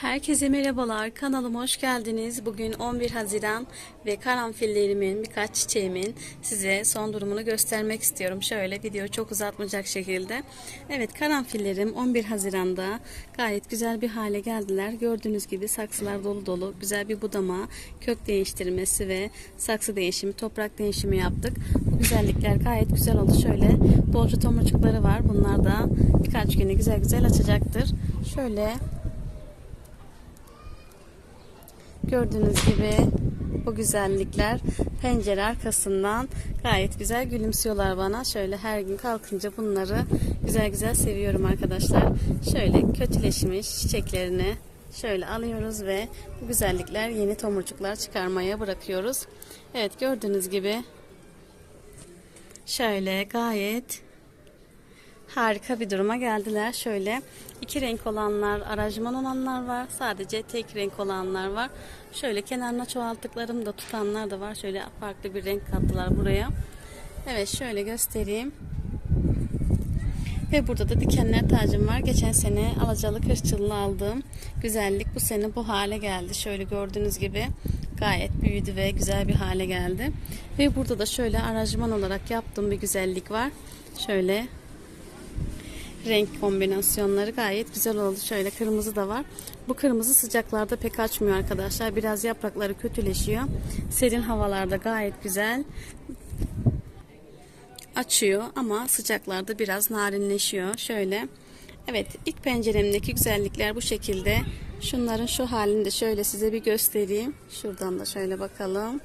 Herkese merhabalar. Kanalıma hoş geldiniz. Bugün 11 Haziran ve karanfillerimin birkaç çiçeğimin size son durumunu göstermek istiyorum. Şöyle video çok uzatmayacak şekilde. Evet karanfillerim 11 Haziran'da gayet güzel bir hale geldiler. Gördüğünüz gibi saksılar dolu dolu. Güzel bir budama, kök değiştirmesi ve saksı değişimi, toprak değişimi yaptık. Bu güzellikler gayet güzel oldu. Şöyle bolca tomurcukları var. Bunlar da birkaç güne güzel güzel açacaktır. Şöyle Gördüğünüz gibi bu güzellikler pencere arkasından gayet güzel gülümsüyorlar bana. Şöyle her gün kalkınca bunları güzel güzel seviyorum arkadaşlar. Şöyle kötüleşmiş çiçeklerini şöyle alıyoruz ve bu güzellikler yeni tomurcuklar çıkarmaya bırakıyoruz. Evet gördüğünüz gibi şöyle gayet harika bir duruma geldiler. Şöyle iki renk olanlar, aracman olanlar var. Sadece tek renk olanlar var. Şöyle kenarına çoğalttıklarım da tutanlar da var. Şöyle farklı bir renk kattılar buraya. Evet şöyle göstereyim. Ve burada da dikenler tacım var. Geçen sene alacalı kırçıllı aldığım güzellik bu sene bu hale geldi. Şöyle gördüğünüz gibi gayet büyüdü ve güzel bir hale geldi. Ve burada da şöyle aranjman olarak yaptığım bir güzellik var. Şöyle renk kombinasyonları gayet güzel oldu. Şöyle kırmızı da var. Bu kırmızı sıcaklarda pek açmıyor arkadaşlar. Biraz yaprakları kötüleşiyor. Serin havalarda gayet güzel açıyor ama sıcaklarda biraz narinleşiyor. Şöyle. Evet ilk penceremdeki güzellikler bu şekilde. Şunların şu halini de şöyle size bir göstereyim. Şuradan da şöyle bakalım.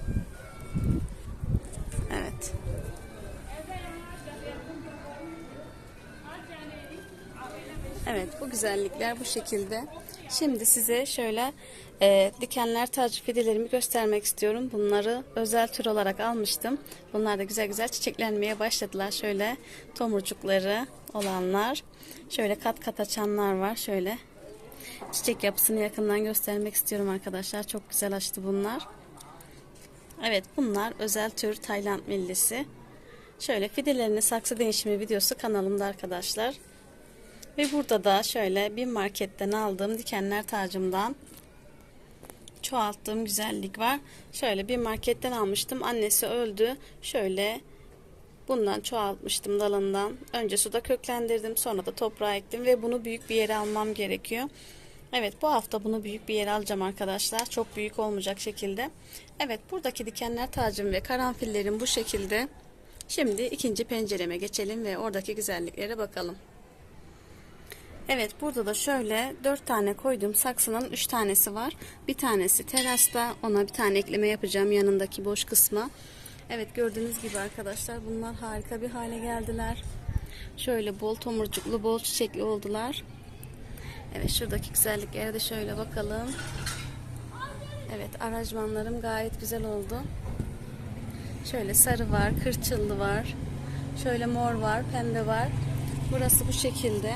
Evet bu güzellikler bu şekilde. Şimdi size şöyle e, dikenler taç fidelerimi göstermek istiyorum. Bunları özel tür olarak almıştım. Bunlar da güzel güzel çiçeklenmeye başladılar. Şöyle tomurcukları olanlar. Şöyle kat kat açanlar var. Şöyle çiçek yapısını yakından göstermek istiyorum arkadaşlar. Çok güzel açtı bunlar. Evet bunlar özel tür Tayland millisi. Şöyle fidelerini saksı değişimi videosu kanalımda arkadaşlar. Ve burada da şöyle bir marketten aldığım dikenler tacımdan çoğalttığım güzellik var. Şöyle bir marketten almıştım. Annesi öldü. Şöyle bundan çoğaltmıştım dalından. Önce suda köklendirdim. Sonra da toprağa ektim ve bunu büyük bir yere almam gerekiyor. Evet bu hafta bunu büyük bir yere alacağım arkadaşlar. Çok büyük olmayacak şekilde. Evet buradaki dikenler tacım ve karanfillerim bu şekilde. Şimdi ikinci pencereme geçelim ve oradaki güzelliklere bakalım. Evet burada da şöyle 4 tane koyduğum saksının 3 tanesi var. Bir tanesi terasta ona bir tane ekleme yapacağım yanındaki boş kısma. Evet gördüğünüz gibi arkadaşlar bunlar harika bir hale geldiler. Şöyle bol tomurcuklu bol çiçekli oldular. Evet şuradaki güzelliklere de şöyle bakalım. Evet aracmanlarım gayet güzel oldu. Şöyle sarı var, kırçıllı var. Şöyle mor var, pembe var. Burası bu şekilde.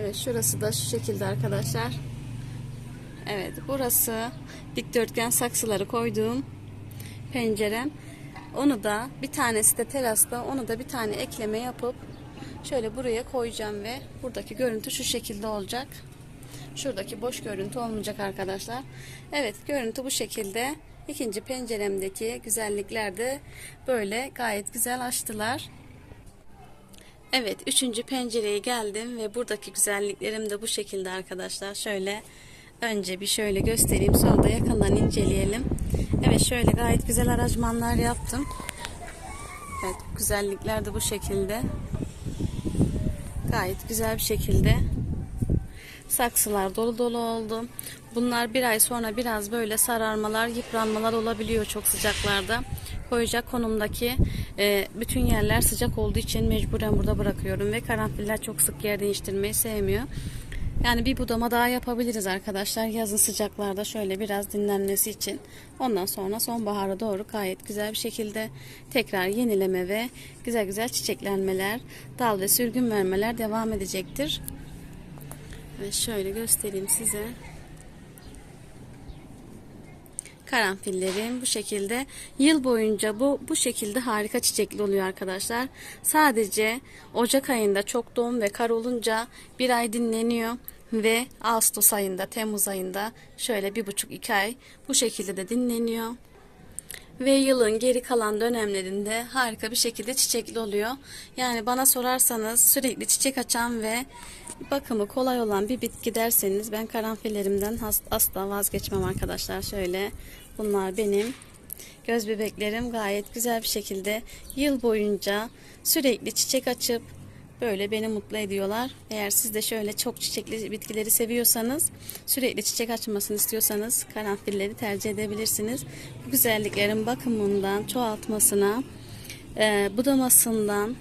Evet şurası da şu şekilde arkadaşlar. Evet burası dikdörtgen saksıları koyduğum pencerem. Onu da bir tanesi de terasta onu da bir tane ekleme yapıp şöyle buraya koyacağım ve buradaki görüntü şu şekilde olacak. Şuradaki boş görüntü olmayacak arkadaşlar. Evet görüntü bu şekilde. İkinci penceremdeki güzellikler de böyle gayet güzel açtılar. Evet üçüncü pencereye geldim ve buradaki güzelliklerim de bu şekilde arkadaşlar. Şöyle önce bir şöyle göstereyim sonra da yakından inceleyelim. Evet şöyle gayet güzel aracmanlar yaptım. Evet güzellikler de bu şekilde. Gayet güzel bir şekilde. Saksılar dolu dolu oldu. Bunlar bir ay sonra biraz böyle sararmalar, yıpranmalar olabiliyor çok sıcaklarda. Koyacak konumdaki e, bütün yerler sıcak olduğu için mecburen burada bırakıyorum ve karanfiller çok sık yer değiştirmeyi sevmiyor. Yani bir budama daha yapabiliriz arkadaşlar. Yazın sıcaklarda şöyle biraz dinlenmesi için. Ondan sonra sonbahara doğru gayet güzel bir şekilde tekrar yenileme ve güzel güzel çiçeklenmeler, dal ve sürgün vermeler devam edecektir. Ve şöyle göstereyim size. Karanfillerim bu şekilde yıl boyunca bu bu şekilde harika çiçekli oluyor arkadaşlar. Sadece Ocak ayında çok doğum ve kar olunca bir ay dinleniyor Ve Ağustos ayında, Temmuz ayında şöyle bir buçuk iki ay bu şekilde de dinleniyor. Ve yılın geri kalan dönemlerinde harika bir şekilde çiçekli oluyor. Yani bana sorarsanız sürekli çiçek açan ve bakımı kolay olan bir bitki derseniz ben karanfillerimden asla vazgeçmem arkadaşlar. Şöyle bunlar benim göz bebeklerim gayet güzel bir şekilde yıl boyunca sürekli çiçek açıp böyle beni mutlu ediyorlar. Eğer siz de şöyle çok çiçekli bitkileri seviyorsanız, sürekli çiçek açmasını istiyorsanız karanfilleri tercih edebilirsiniz. Bu güzelliklerin bakımından, çoğaltmasına, e, budamasından,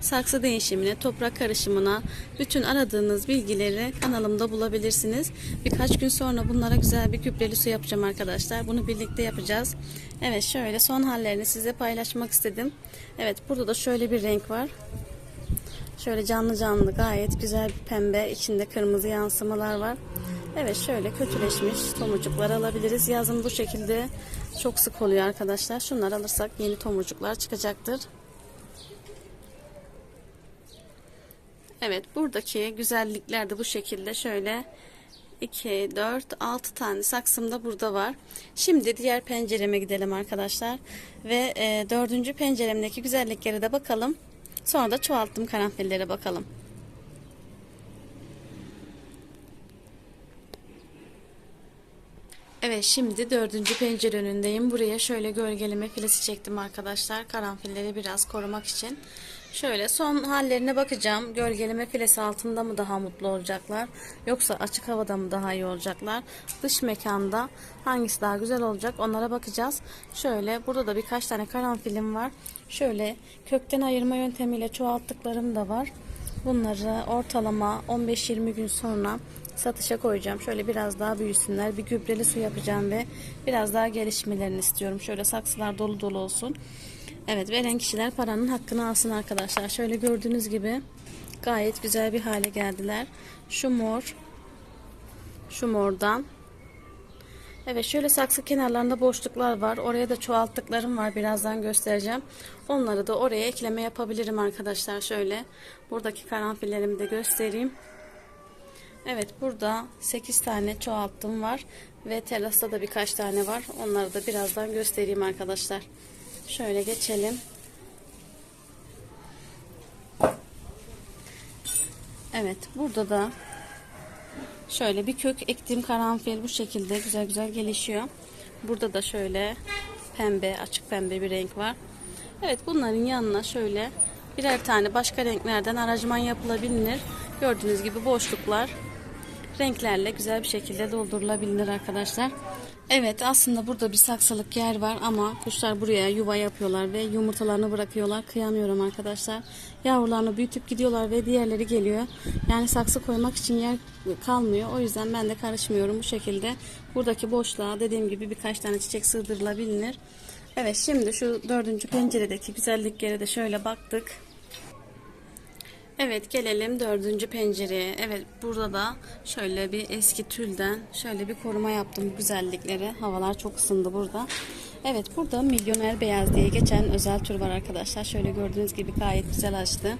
saksı değişimine, toprak karışımına bütün aradığınız bilgileri kanalımda bulabilirsiniz. Birkaç gün sonra bunlara güzel bir gübreli su yapacağım arkadaşlar. Bunu birlikte yapacağız. Evet şöyle son hallerini size paylaşmak istedim. Evet burada da şöyle bir renk var. Şöyle canlı canlı gayet güzel bir pembe içinde kırmızı yansımalar var. Evet şöyle kötüleşmiş tomurcuklar alabiliriz. Yazın bu şekilde çok sık oluyor arkadaşlar. Şunları alırsak yeni tomurcuklar çıkacaktır. Evet buradaki güzellikler de bu şekilde şöyle 2, 4, 6 tane saksım da burada var. Şimdi diğer pencereme gidelim arkadaşlar. Ve e, dördüncü penceremdeki güzelliklere de bakalım. Sonra da çoğalttım karanfillere bakalım. Evet şimdi dördüncü pencere önündeyim. Buraya şöyle gölgeleme filesi çektim arkadaşlar. Karanfilleri biraz korumak için. Şöyle son hallerine bakacağım. Gölgeleme filesi altında mı daha mutlu olacaklar? Yoksa açık havada mı daha iyi olacaklar? Dış mekanda hangisi daha güzel olacak? Onlara bakacağız. Şöyle burada da birkaç tane karanfilim var. Şöyle kökten ayırma yöntemiyle çoğalttıklarım da var. Bunları ortalama 15-20 gün sonra satışa koyacağım. Şöyle biraz daha büyüsünler. Bir gübreli su yapacağım ve biraz daha gelişmelerini istiyorum. Şöyle saksılar dolu dolu olsun. Evet veren kişiler paranın hakkını alsın arkadaşlar. Şöyle gördüğünüz gibi gayet güzel bir hale geldiler. Şu mor şu mordan Evet şöyle saksı kenarlarında boşluklar var. Oraya da çoğalttıklarım var. Birazdan göstereceğim. Onları da oraya ekleme yapabilirim arkadaşlar. Şöyle buradaki karanfillerimi de göstereyim. Evet burada 8 tane çoğalttım var. Ve terasta da birkaç tane var. Onları da birazdan göstereyim arkadaşlar. Şöyle geçelim. Evet burada da şöyle bir kök ektiğim karanfil bu şekilde güzel güzel gelişiyor. Burada da şöyle pembe açık pembe bir renk var. Evet bunların yanına şöyle birer tane başka renklerden aracman yapılabilir. Gördüğünüz gibi boşluklar renklerle güzel bir şekilde doldurulabilir arkadaşlar. Evet aslında burada bir saksılık yer var ama kuşlar buraya yuva yapıyorlar ve yumurtalarını bırakıyorlar. Kıyamıyorum arkadaşlar. Yavrularını büyütüp gidiyorlar ve diğerleri geliyor. Yani saksı koymak için yer kalmıyor. O yüzden ben de karışmıyorum bu şekilde. Buradaki boşluğa dediğim gibi birkaç tane çiçek sığdırılabilir. Evet şimdi şu dördüncü penceredeki güzelliklere de şöyle baktık. Evet gelelim dördüncü pencereye. Evet burada da şöyle bir eski tülden şöyle bir koruma yaptım güzellikleri. Havalar çok ısındı burada. Evet burada milyoner beyaz diye geçen özel tür var arkadaşlar. Şöyle gördüğünüz gibi gayet güzel açtı.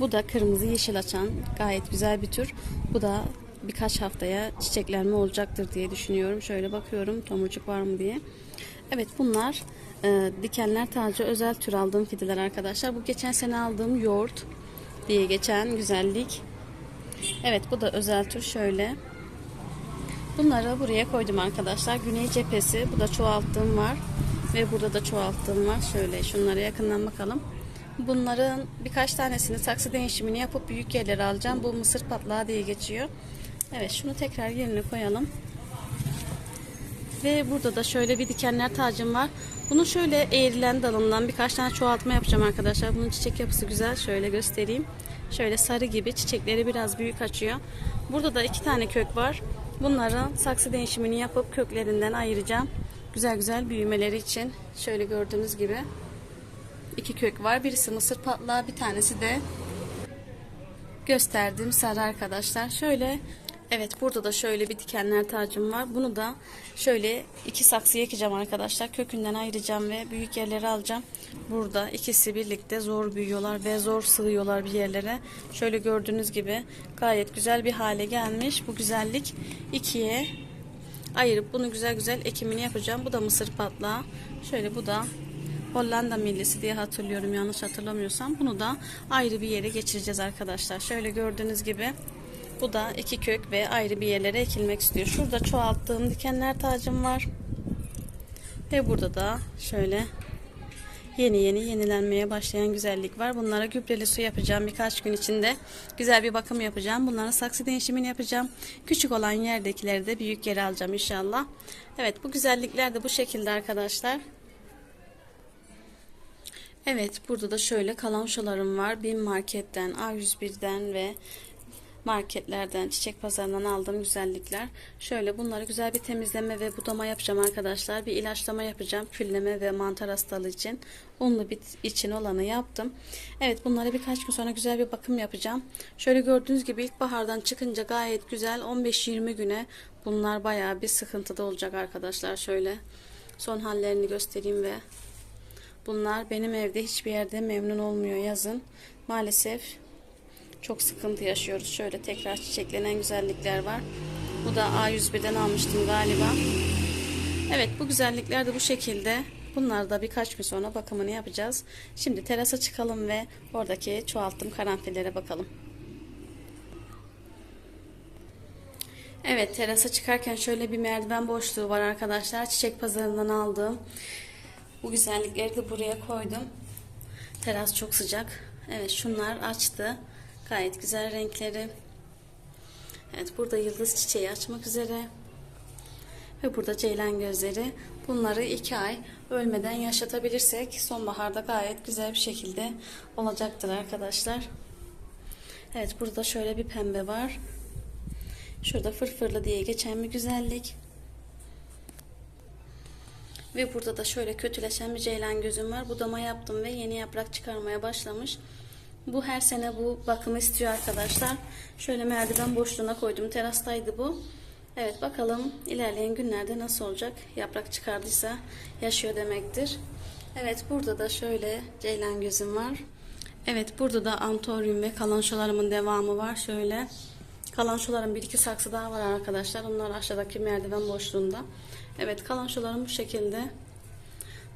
Bu da kırmızı yeşil açan gayet güzel bir tür. Bu da birkaç haftaya çiçeklenme olacaktır diye düşünüyorum. Şöyle bakıyorum tomurcuk var mı diye. Evet bunlar e, dikenler tacı özel tür aldığım fideler arkadaşlar. Bu geçen sene aldığım yoğurt diye geçen güzellik. Evet bu da özel tür şöyle. Bunları buraya koydum arkadaşlar. Güney cephesi. Bu da çoğalttığım var. Ve burada da çoğalttığım var. Şöyle şunlara yakından bakalım. Bunların birkaç tanesini saksı değişimini yapıp büyük yerlere alacağım. Bu mısır patlağı diye geçiyor. Evet şunu tekrar yerine koyalım. Ve burada da şöyle bir dikenler tacım var. Bunu şöyle eğrilen dalından birkaç tane çoğaltma yapacağım arkadaşlar. Bunun çiçek yapısı güzel. Şöyle göstereyim. Şöyle sarı gibi çiçekleri biraz büyük açıyor. Burada da iki tane kök var. Bunların saksı değişimini yapıp köklerinden ayıracağım. Güzel güzel büyümeleri için. Şöyle gördüğünüz gibi iki kök var. Birisi mısır patlağı, bir tanesi de gösterdiğim sarı arkadaşlar. Şöyle Evet burada da şöyle bir dikenler tacım var. Bunu da şöyle iki saksıya ekeceğim arkadaşlar. Kökünden ayıracağım ve büyük yerlere alacağım. Burada ikisi birlikte zor büyüyorlar ve zor sığıyorlar bir yerlere. Şöyle gördüğünüz gibi gayet güzel bir hale gelmiş. Bu güzellik ikiye ayırıp bunu güzel güzel ekimini yapacağım. Bu da mısır patlağı. Şöyle bu da Hollanda millisi diye hatırlıyorum yanlış hatırlamıyorsam. Bunu da ayrı bir yere geçireceğiz arkadaşlar. Şöyle gördüğünüz gibi bu da iki kök ve ayrı bir yerlere ekilmek istiyor. Şurada çoğalttığım dikenler tacım var. Ve burada da şöyle yeni yeni yenilenmeye başlayan güzellik var. Bunlara gübreli su yapacağım birkaç gün içinde. Güzel bir bakım yapacağım. Bunların saksı değişimini yapacağım. Küçük olan yerdekileri de büyük yere alacağım inşallah. Evet bu güzellikler de bu şekilde arkadaşlar. Evet burada da şöyle kalançolarım var. Bin marketten, A101'den ve marketlerden, çiçek pazarından aldığım güzellikler. Şöyle bunları güzel bir temizleme ve budama yapacağım arkadaşlar. Bir ilaçlama yapacağım. Külleme ve mantar hastalığı için. Unlu bit için olanı yaptım. Evet bunları birkaç gün sonra güzel bir bakım yapacağım. Şöyle gördüğünüz gibi ilkbahardan çıkınca gayet güzel 15-20 güne bunlar bayağı bir sıkıntıda olacak arkadaşlar. Şöyle son hallerini göstereyim ve bunlar benim evde hiçbir yerde memnun olmuyor yazın. Maalesef çok sıkıntı yaşıyoruz. Şöyle tekrar çiçeklenen güzellikler var. Bu da A101'den almıştım galiba. Evet bu güzellikler de bu şekilde. Bunlar da birkaç gün sonra bakımını yapacağız. Şimdi terasa çıkalım ve oradaki çoğalttığım karanfillere bakalım. Evet terasa çıkarken şöyle bir merdiven boşluğu var arkadaşlar. Çiçek pazarından aldığım. Bu güzellikleri de buraya koydum. Teras çok sıcak. Evet şunlar açtı. Gayet güzel renkleri. Evet burada yıldız çiçeği açmak üzere. Ve burada ceylan gözleri. Bunları iki ay ölmeden yaşatabilirsek sonbaharda gayet güzel bir şekilde olacaktır arkadaşlar. Evet burada şöyle bir pembe var. Şurada fırfırlı diye geçen bir güzellik. Ve burada da şöyle kötüleşen bir ceylan gözüm var. Budama yaptım ve yeni yaprak çıkarmaya başlamış. Bu her sene bu bakımı istiyor arkadaşlar. Şöyle merdiven boşluğuna koydum. Terastaydı bu. Evet bakalım ilerleyen günlerde nasıl olacak. Yaprak çıkardıysa yaşıyor demektir. Evet burada da şöyle ceylan gözüm var. Evet burada da antoryum ve kalançolarımın devamı var. Şöyle kalançolarım bir iki saksı daha var arkadaşlar. Onlar aşağıdaki merdiven boşluğunda. Evet kalançolarım bu şekilde.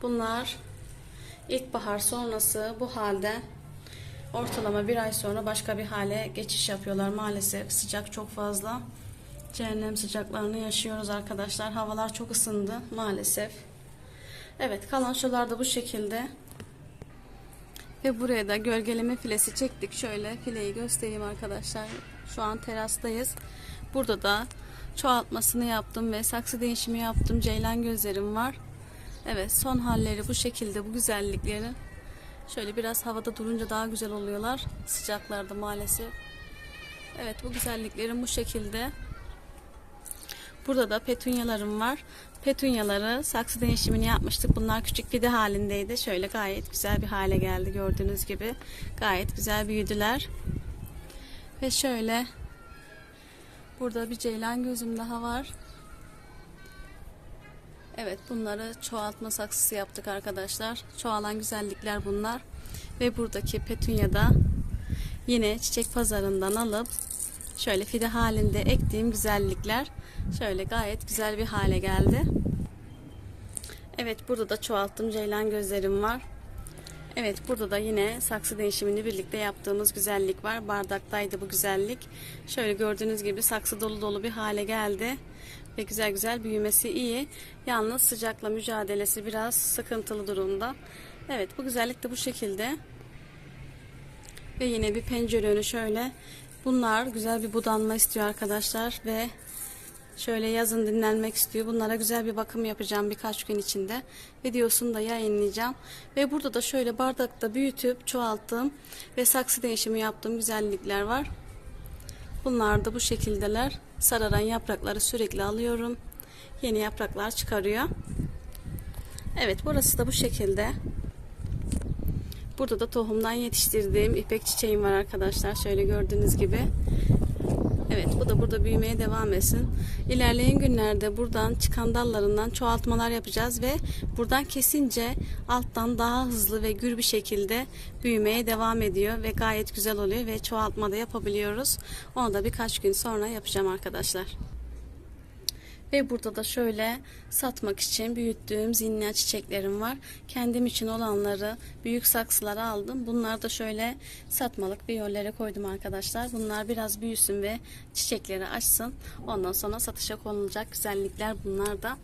Bunlar ilkbahar sonrası bu halde ortalama bir ay sonra başka bir hale geçiş yapıyorlar. Maalesef sıcak çok fazla. Cehennem sıcaklarını yaşıyoruz arkadaşlar. Havalar çok ısındı maalesef. Evet kalan şular da bu şekilde. Ve buraya da gölgeleme filesi çektik. Şöyle fileyi göstereyim arkadaşlar. Şu an terastayız. Burada da çoğaltmasını yaptım ve saksı değişimi yaptım. Ceylan gözlerim var. Evet son halleri bu şekilde bu güzellikleri Şöyle biraz havada durunca daha güzel oluyorlar. Sıcaklarda maalesef. Evet bu güzelliklerim bu şekilde. Burada da petunyalarım var. Petunyaları saksı değişimini yapmıştık. Bunlar küçük fide halindeydi. Şöyle gayet güzel bir hale geldi gördüğünüz gibi. Gayet güzel büyüdüler. Ve şöyle burada bir ceylan gözüm daha var. Evet bunları çoğaltma saksısı yaptık arkadaşlar. Çoğalan güzellikler bunlar. Ve buradaki petunyada yine çiçek pazarından alıp şöyle fide halinde ektiğim güzellikler şöyle gayet güzel bir hale geldi. Evet burada da çoğalttım ceylan gözlerim var. Evet burada da yine saksı değişimini birlikte yaptığımız güzellik var. Bardaktaydı bu güzellik. Şöyle gördüğünüz gibi saksı dolu dolu bir hale geldi ve güzel güzel büyümesi iyi. Yalnız sıcakla mücadelesi biraz sıkıntılı durumda. Evet bu güzellik de bu şekilde. Ve yine bir pencere önü şöyle. Bunlar güzel bir budanma istiyor arkadaşlar ve şöyle yazın dinlenmek istiyor. Bunlara güzel bir bakım yapacağım birkaç gün içinde. Videosunu da yayınlayacağım. Ve burada da şöyle bardakta büyütüp çoğalttım ve saksı değişimi yaptığım güzellikler var. Bunlar da bu şekildeler. Sararan yaprakları sürekli alıyorum. Yeni yapraklar çıkarıyor. Evet burası da bu şekilde. Burada da tohumdan yetiştirdiğim ipek çiçeğim var arkadaşlar. Şöyle gördüğünüz gibi. Evet bu da burada büyümeye devam etsin. İlerleyen günlerde buradan çıkan dallarından çoğaltmalar yapacağız ve buradan kesince alttan daha hızlı ve gür bir şekilde büyümeye devam ediyor ve gayet güzel oluyor ve çoğaltma da yapabiliyoruz. Onu da birkaç gün sonra yapacağım arkadaşlar. Ve burada da şöyle satmak için büyüttüğüm zinnia çiçeklerim var. Kendim için olanları büyük saksılara aldım. Bunlar da şöyle satmalık bir yerlere koydum arkadaşlar. Bunlar biraz büyüsün ve çiçekleri açsın. Ondan sonra satışa konulacak güzellikler bunlar da.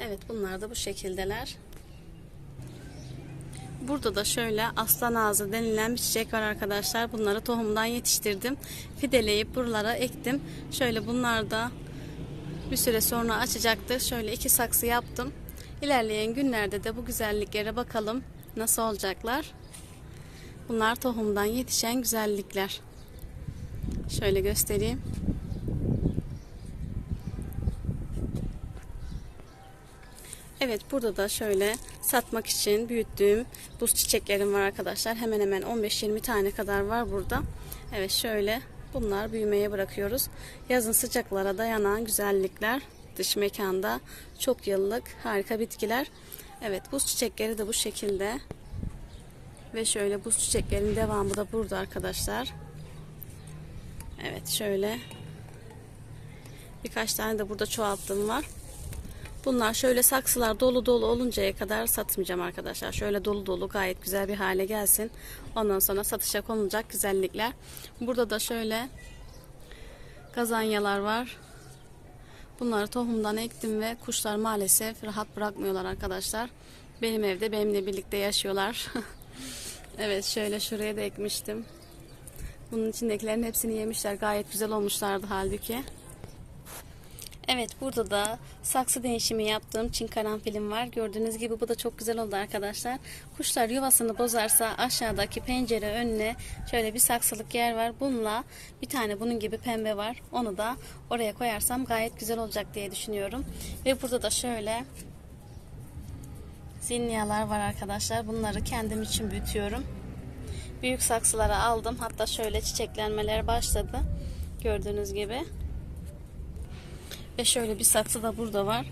Evet bunlar da bu şekildeler. Burada da şöyle aslan ağzı denilen bir çiçek var arkadaşlar. Bunları tohumdan yetiştirdim. Fideleyip buralara ektim. Şöyle bunlar da bir süre sonra açacaktır. Şöyle iki saksı yaptım. İlerleyen günlerde de bu güzelliklere bakalım nasıl olacaklar. Bunlar tohumdan yetişen güzellikler. Şöyle göstereyim. Evet burada da şöyle satmak için büyüttüğüm buz çiçeklerim var arkadaşlar. Hemen hemen 15-20 tane kadar var burada. Evet şöyle bunlar büyümeye bırakıyoruz. Yazın sıcaklara dayanan güzellikler dış mekanda çok yıllık harika bitkiler. Evet buz çiçekleri de bu şekilde. Ve şöyle buz çiçeklerin devamı da burada arkadaşlar. Evet şöyle birkaç tane de burada çoğalttım var. Bunlar şöyle saksılar dolu dolu oluncaya kadar satmayacağım arkadaşlar. Şöyle dolu dolu gayet güzel bir hale gelsin. Ondan sonra satışa konulacak güzellikler. Burada da şöyle kazanyalar var. Bunları tohumdan ektim ve kuşlar maalesef rahat bırakmıyorlar arkadaşlar. Benim evde benimle birlikte yaşıyorlar. evet şöyle şuraya da ekmiştim. Bunun içindekilerin hepsini yemişler. Gayet güzel olmuşlardı halbuki. Evet burada da saksı değişimi yaptığım çin karanfilim var. Gördüğünüz gibi bu da çok güzel oldu arkadaşlar. Kuşlar yuvasını bozarsa aşağıdaki pencere önüne şöyle bir saksılık yer var. Bununla bir tane bunun gibi pembe var. Onu da oraya koyarsam gayet güzel olacak diye düşünüyorum. Ve burada da şöyle zinniyalar var arkadaşlar. Bunları kendim için büyütüyorum. Büyük saksılara aldım. Hatta şöyle çiçeklenmeler başladı. Gördüğünüz gibi. Ve şöyle bir saksı da burada var.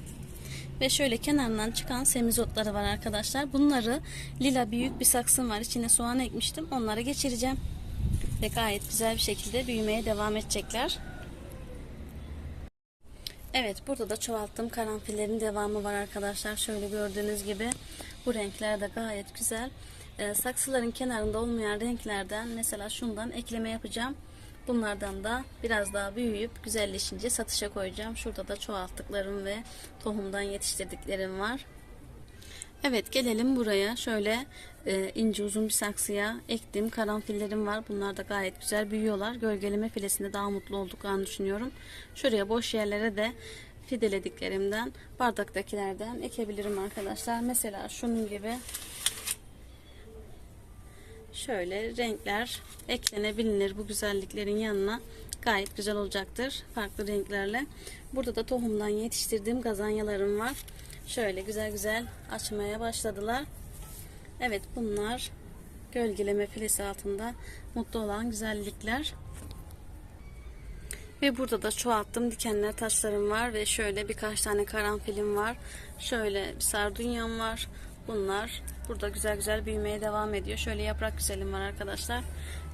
Ve şöyle kenarından çıkan semizotları var arkadaşlar. Bunları lila büyük bir saksım var. İçine soğan ekmiştim. Onları geçireceğim. Ve gayet güzel bir şekilde büyümeye devam edecekler. Evet burada da çoğalttığım karanfillerin devamı var arkadaşlar. Şöyle gördüğünüz gibi bu renkler de gayet güzel. Ee, saksıların kenarında olmayan renklerden mesela şundan ekleme yapacağım. Bunlardan da biraz daha büyüyüp güzelleşince satışa koyacağım. Şurada da çoğalttıklarım ve tohumdan yetiştirdiklerim var. Evet gelelim buraya. Şöyle e, ince uzun bir saksıya ektiğim karanfillerim var. Bunlar da gayet güzel büyüyorlar. Gölgeleme filesinde daha mutlu olduklarını düşünüyorum. Şuraya boş yerlere de fidelediklerimden bardaktakilerden ekebilirim arkadaşlar. Mesela şunun gibi şöyle renkler eklenebilir. Bu güzelliklerin yanına gayet güzel olacaktır farklı renklerle. Burada da tohumdan yetiştirdiğim gazanyalarım var. Şöyle güzel güzel açmaya başladılar. Evet bunlar gölgeleme filesi altında mutlu olan güzellikler. Ve burada da çoğalttım dikenler taşlarım var ve şöyle birkaç tane karanfilim var. Şöyle bir sardunyam var. Bunlar Burada güzel güzel büyümeye devam ediyor. Şöyle yaprak güzelim var arkadaşlar.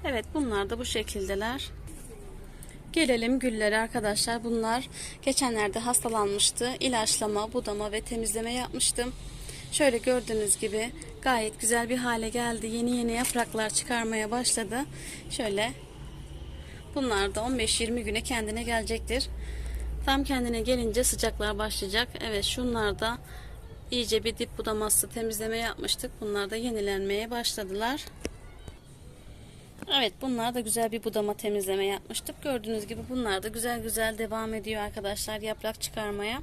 Evet bunlar da bu şekildeler. Gelelim güllere arkadaşlar. Bunlar geçenlerde hastalanmıştı. İlaçlama, budama ve temizleme yapmıştım. Şöyle gördüğünüz gibi gayet güzel bir hale geldi. Yeni yeni yapraklar çıkarmaya başladı. Şöyle bunlar da 15-20 güne kendine gelecektir. Tam kendine gelince sıcaklar başlayacak. Evet şunlar da iyice bir dip budaması temizleme yapmıştık. Bunlar da yenilenmeye başladılar. Evet bunlar da güzel bir budama temizleme yapmıştık. Gördüğünüz gibi bunlar da güzel güzel devam ediyor arkadaşlar yaprak çıkarmaya.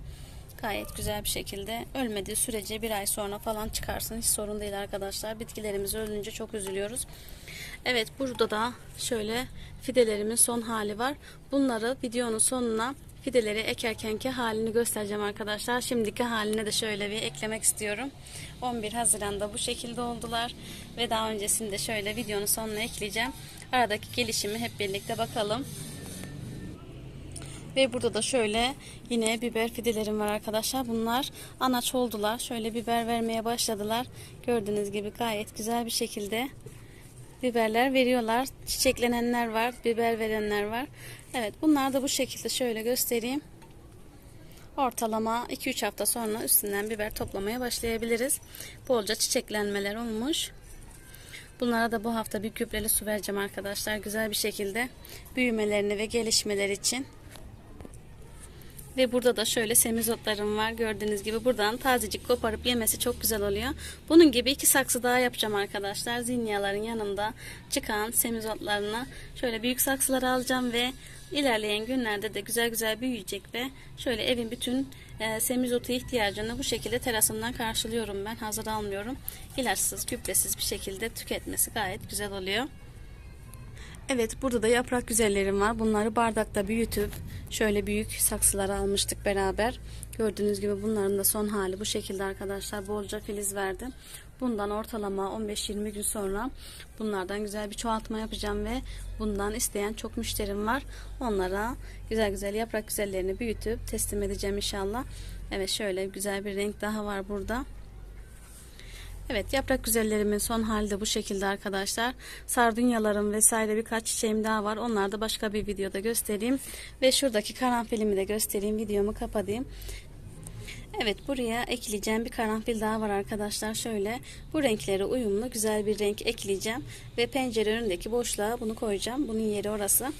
Gayet güzel bir şekilde ölmediği sürece bir ay sonra falan çıkarsın. Hiç sorun değil arkadaşlar. Bitkilerimiz ölünce çok üzülüyoruz. Evet burada da şöyle fidelerimin son hali var. Bunları videonun sonuna fideleri ekerkenki halini göstereceğim arkadaşlar. Şimdiki haline de şöyle bir eklemek istiyorum. 11 Haziran'da bu şekilde oldular. Ve daha öncesinde şöyle videonun sonuna ekleyeceğim. Aradaki gelişimi hep birlikte bakalım. Ve burada da şöyle yine biber fidelerim var arkadaşlar. Bunlar anaç oldular. Şöyle biber vermeye başladılar. Gördüğünüz gibi gayet güzel bir şekilde biberler veriyorlar. Çiçeklenenler var, biber verenler var. Evet bunlar da bu şekilde şöyle göstereyim. Ortalama 2-3 hafta sonra üstünden biber toplamaya başlayabiliriz. Bolca çiçeklenmeler olmuş. Bunlara da bu hafta bir gübreli su vereceğim arkadaşlar. Güzel bir şekilde büyümelerini ve gelişmeleri için. Ve burada da şöyle semizotlarım var. Gördüğünüz gibi buradan tazecik koparıp yemesi çok güzel oluyor. Bunun gibi iki saksı daha yapacağım arkadaşlar. Zinyaların yanında çıkan semizotlarını şöyle büyük saksılara alacağım ve ilerleyen günlerde de güzel güzel büyüyecek ve şöyle evin bütün e, semizotu ihtiyacını bu şekilde terasımdan karşılıyorum ben. Hazır almıyorum. İlaçsız, gübresiz bir şekilde tüketmesi gayet güzel oluyor. Evet burada da yaprak güzellerim var. Bunları bardakta büyütüp şöyle büyük saksılara almıştık beraber. Gördüğünüz gibi bunların da son hali bu şekilde arkadaşlar. Bolca filiz verdi. Bundan ortalama 15-20 gün sonra bunlardan güzel bir çoğaltma yapacağım ve bundan isteyen çok müşterim var. Onlara güzel güzel yaprak güzellerini büyütüp teslim edeceğim inşallah. Evet şöyle güzel bir renk daha var burada. Evet yaprak güzellerimin son hali de bu şekilde arkadaşlar. Sardunyalarım vesaire birkaç çiçeğim daha var. Onları da başka bir videoda göstereyim. Ve şuradaki karanfilimi de göstereyim. Videomu kapatayım. Evet buraya ekleyeceğim bir karanfil daha var arkadaşlar. Şöyle bu renklere uyumlu güzel bir renk ekleyeceğim. Ve pencere önündeki boşluğa bunu koyacağım. Bunun yeri orası.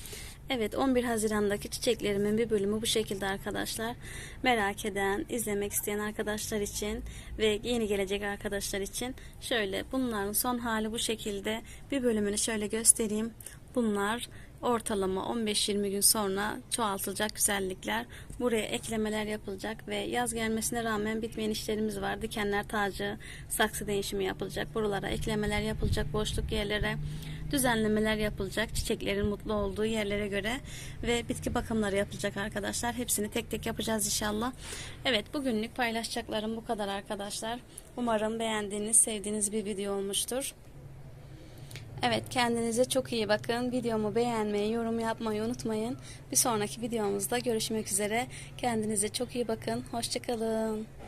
Evet 11 Haziran'daki çiçeklerimin bir bölümü bu şekilde arkadaşlar. Merak eden, izlemek isteyen arkadaşlar için ve yeni gelecek arkadaşlar için şöyle bunların son hali bu şekilde bir bölümünü şöyle göstereyim. Bunlar ortalama 15-20 gün sonra çoğaltılacak güzellikler. Buraya eklemeler yapılacak ve yaz gelmesine rağmen bitmeyen işlerimiz var. Dikenler tacı, saksı değişimi yapılacak. Buralara eklemeler yapılacak boşluk yerlere düzenlemeler yapılacak çiçeklerin mutlu olduğu yerlere göre ve bitki bakımları yapılacak arkadaşlar. Hepsini tek tek yapacağız inşallah. Evet bugünlük paylaşacaklarım bu kadar arkadaşlar. Umarım beğendiğiniz, sevdiğiniz bir video olmuştur. Evet kendinize çok iyi bakın. Videomu beğenmeyi, yorum yapmayı unutmayın. Bir sonraki videomuzda görüşmek üzere. Kendinize çok iyi bakın. Hoşçakalın.